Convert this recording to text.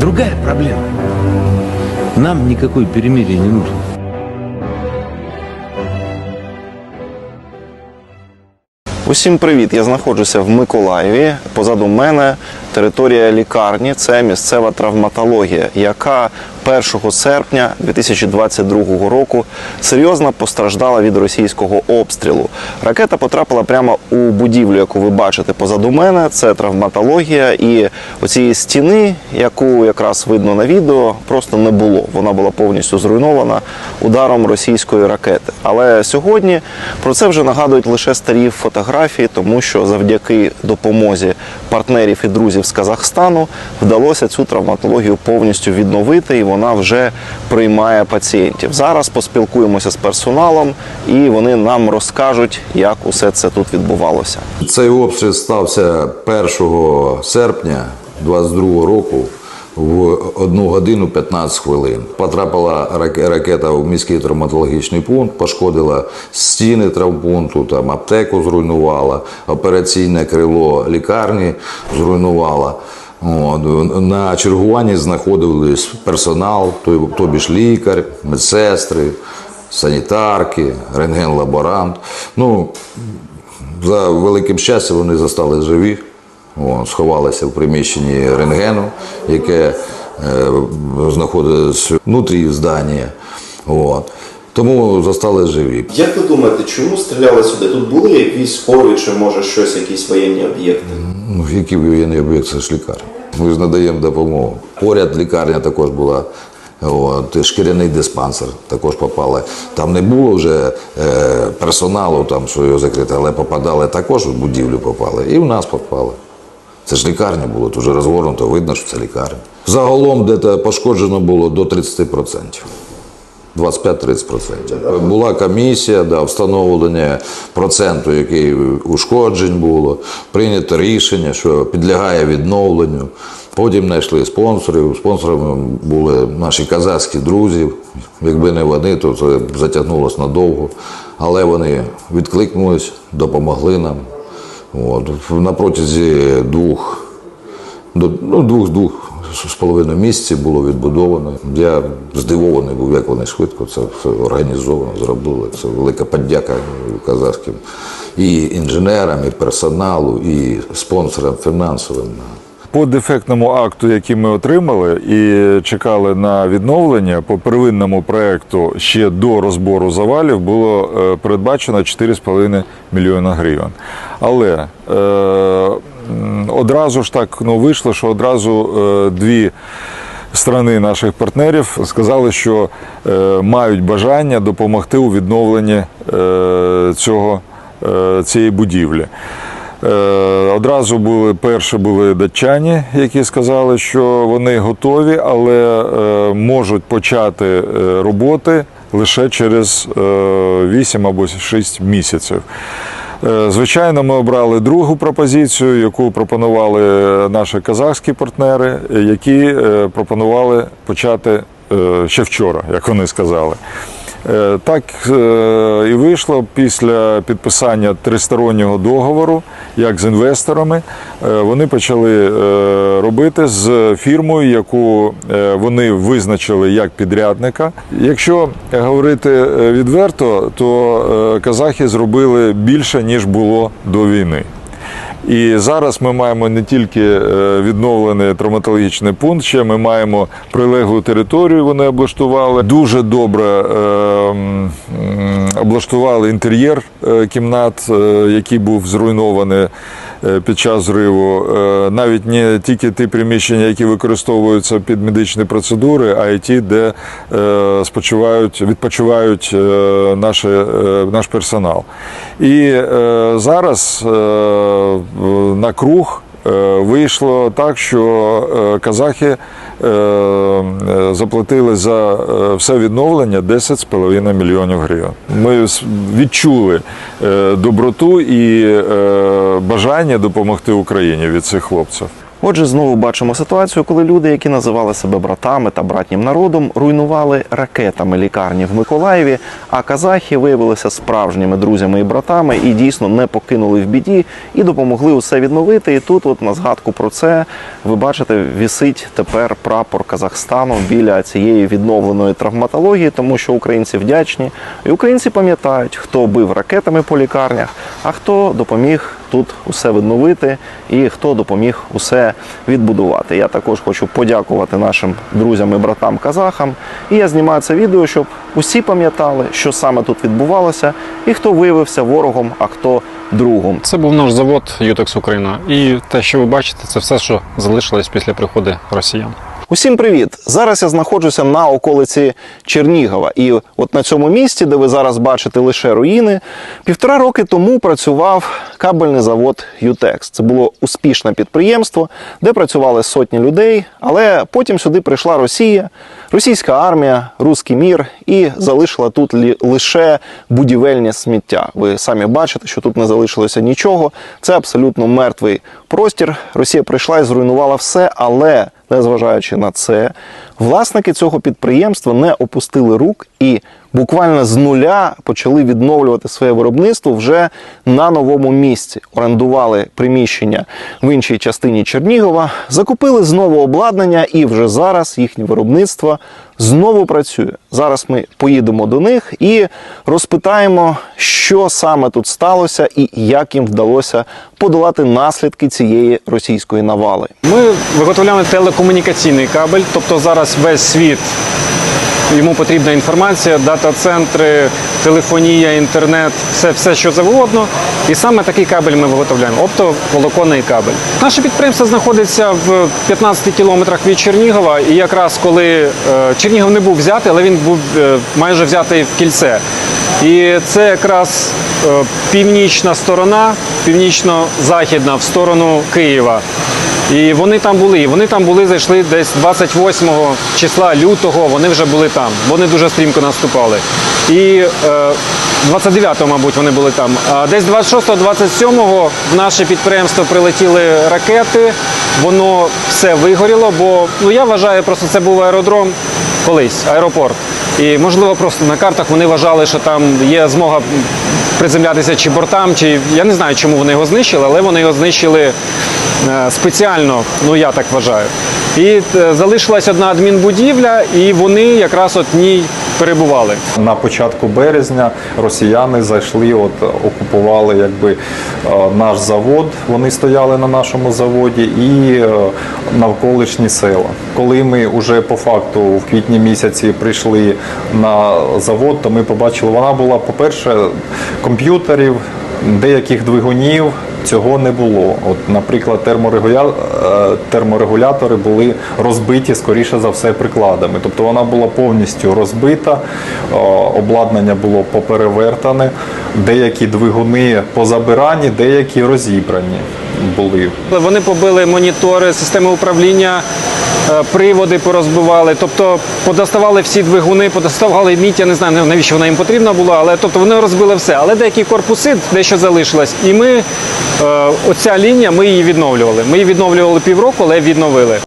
Другая проблема. Нам никакой перемирие не нужно. Усім привіт! Я знаходжуся в Миколаєві. Позаду мене територія лікарні. Це місцева травматологія, яка 1 серпня 2022 року серйозно постраждала від російського обстрілу. Ракета потрапила прямо у будівлю, яку ви бачите позаду мене. Це травматологія, і оцієї стіни, яку якраз видно на відео, просто не було. Вона була повністю зруйнована ударом російської ракети. Але сьогодні про це вже нагадують лише старі фотографії, тому що завдяки допомозі партнерів і друзів з Казахстану вдалося цю травматологію повністю відновити, і вона вже приймає пацієнтів. Зараз поспілкуємося з персоналом, і вони нам розкажуть, як усе це тут відбувалося. Цей обстріл стався 1 серпня 22 року в 1 годину 15 хвилин. Потрапила ракета в міський травматологічний пункт, пошкодила стіни травмпункту, там аптеку зруйнувала, операційне крило лікарні зруйнувала. На чергуванні знаходились персонал, тобі ж лікар, медсестри, санітарки, рентген-лаборант. Ну, за великим щастям вони застали живі, О, сховалися в приміщенні рентгену, яке е, знаходилось внутрі здання. От. Тому застали живі. Як ви думаєте, чому стріляли сюди? Тут були якісь військові чи може щось, якісь воєнні об'єкти? Ну, який воєнний об'єкт, це ж лікарня. Ми ж надаємо допомогу. Поряд лікарня також була. От, шкіряний диспансер також попали. Там не було вже е, персоналу, там, що його закрити, але попадали також в будівлю попали. І в нас попали. Це ж лікарня було, тут вже розгорнуто, видно, що це лікарня. Загалом де пошкоджено було до 30%. 25-30%. Була комісія, да, встановлення проценту, який ушкоджень було. Прийнято рішення, що підлягає відновленню. Потім знайшли спонсорів. Спонсорами були наші казахські друзі. Якби не вони, то це затягнулося надовго. Але вони відкликнулись, допомогли нам. От. На протязі двох до ну, двох двох з половиною місяців було відбудовано. Я здивований був, як вони швидко це все організовано зробили. Це велика подяка казахським і інженерам, і персоналу, і спонсорам фінансовим. По дефектному акту, який ми отримали і чекали на відновлення, по первинному проекту ще до розбору завалів було е, передбачено 4,5 мільйона гривень. Але е, одразу ж так ну, вийшло, що одразу е, дві сторони наших партнерів сказали, що е, мають бажання допомогти у відновленні е, цього, е, цієї будівлі. Е, Одразу були перші були датчані, які сказали, що вони готові, але е, можуть почати е, роботи лише через е, 8 або 6 місяців. Звичайно, ми обрали другу пропозицію, яку пропонували наші казахські партнери, які пропонували почати ще вчора, як вони сказали. Е, Так е, і вийшло після підписання тристороннього договору, як з інвесторами. е, Вони почали робити з фірмою, яку вони визначили як підрядника. Якщо говорити відверто, то казахи зробили більше ніж було до війни. І зараз ми маємо не тільки е, відновлений травматологічний пункт, ще ми маємо прилеглу територію. Вони облаштували дуже добре е, облаштували інтер'єр е, кімнат, який був зруйнований під час зриву. Навіть не тільки ті приміщення, які використовуються під медичні процедури, а й ті, де спочивають, відпочивають наші, наш персонал. І зараз на круг е, вийшло так, що е, казахи е, заплатили за все відновлення 10,5 мільйонів гривень. Ми відчули доброту і бажання допомогти Україні від цих хлопців. Отже, знову бачимо ситуацію, коли люди, які називали себе братами та братнім народом, руйнували ракетами лікарні в Миколаєві, а казахи виявилися справжніми друзями і братами і дійсно не покинули в біді і допомогли усе відновити. І тут, от на згадку про це, ви бачите, вісить тепер прапор Казахстану біля цієї відновленої травматології, тому що українці вдячні, і українці пам'ятають, хто бив ракетами по лікарнях, а хто допоміг тут усе відновити і хто допоміг усе відбудувати. Я також хочу подякувати нашим друзям і братам казахам. І я знімаю це відео, щоб усі пам'ятали, що саме тут відбувалося, і хто виявився ворогом, а хто другом. Це був наш завод Ютекс Україна. І те, що ви бачите, це все, що залишилось після приходу росіян. Усім привіт! Зараз я знаходжуся на околиці Чернігова. І от на цьому місці, де ви зараз бачите лише руїни, півтора роки тому працював кабельний завод Ютекс. Це було успішне підприємство, де працювали сотні людей. Але потім сюди прийшла Росія, російська армія, руський мір і залишила тут лише будівельне сміття. Ви самі бачите, що тут не залишилося нічого. Це абсолютно мертвий простір. Росія прийшла і зруйнувала все, але незважаючи на це, власники цього підприємства не опустили рук і буквально з нуля почали відновлювати своє виробництво вже на новому місці. Орендували приміщення в іншій частині Чернігова, закупили знову обладнання, і вже зараз їхнє виробництво знову працює. Зараз ми поїдемо до них і розпитаємо, що саме тут сталося і як їм вдалося подолати наслідки цієї російської навали. Ми виготовляємо телекомунікаційний кабель, тобто зараз весь світ. Йому потрібна інформація, дата-центри, телефонія, інтернет, все, все, що завгодно. І саме такий кабель ми виготовляємо оптоволоконний кабель. Наше підприємство знаходиться в 15 кілометрах від Чернігова. І якраз коли е, Чернігов не був взятий, але він був е, майже взятий в кільце. І це якраз е, північна сторона, північно-західна в сторону Києва. І вони там були. І Вони там були, зайшли десь 28 числа лютого. Вони вже були там. Вони дуже стрімко наступали. І е, 29-го, мабуть, вони були там. А десь 26-27 в наше підприємство прилетіли ракети. Воно все вигоріло, бо ну я вважаю, просто це був аеродром колись, аеропорт. І можливо, просто на картах вони вважали, що там є змога приземлятися чи бортам, чи я не знаю, чому вони його знищили, але вони його знищили спеціально, ну я так вважаю. І е, залишилась одна адмінбудівля, і вони якраз от ній перебували. На початку березня росіяни зайшли, от окупували якби е, наш завод. Вони стояли на нашому заводі і е, навколишні села. Коли ми вже по факту в квітні місяці прийшли на завод, то ми побачили, вона була, по-перше, комп'ютерів, деяких двигунів. Цього не було. От, наприклад, е, терморегулятори були розбиті, скоріше за все, прикладами. Тобто вона була повністю розбита, е, обладнання було поперевертане, деякі двигуни позабирані, деякі розібрані були. Вони побили монітори, системи управління, приводи порозбивали, тобто подоставали всі двигуни, подоставали мідь, не знаю, навіщо вона їм потрібна була, але тобто вони розбили все. Але деякі корпуси дещо залишилось. І ми, е, оця лінія, ми її відновлювали. Ми її відновлювали півроку, але відновили.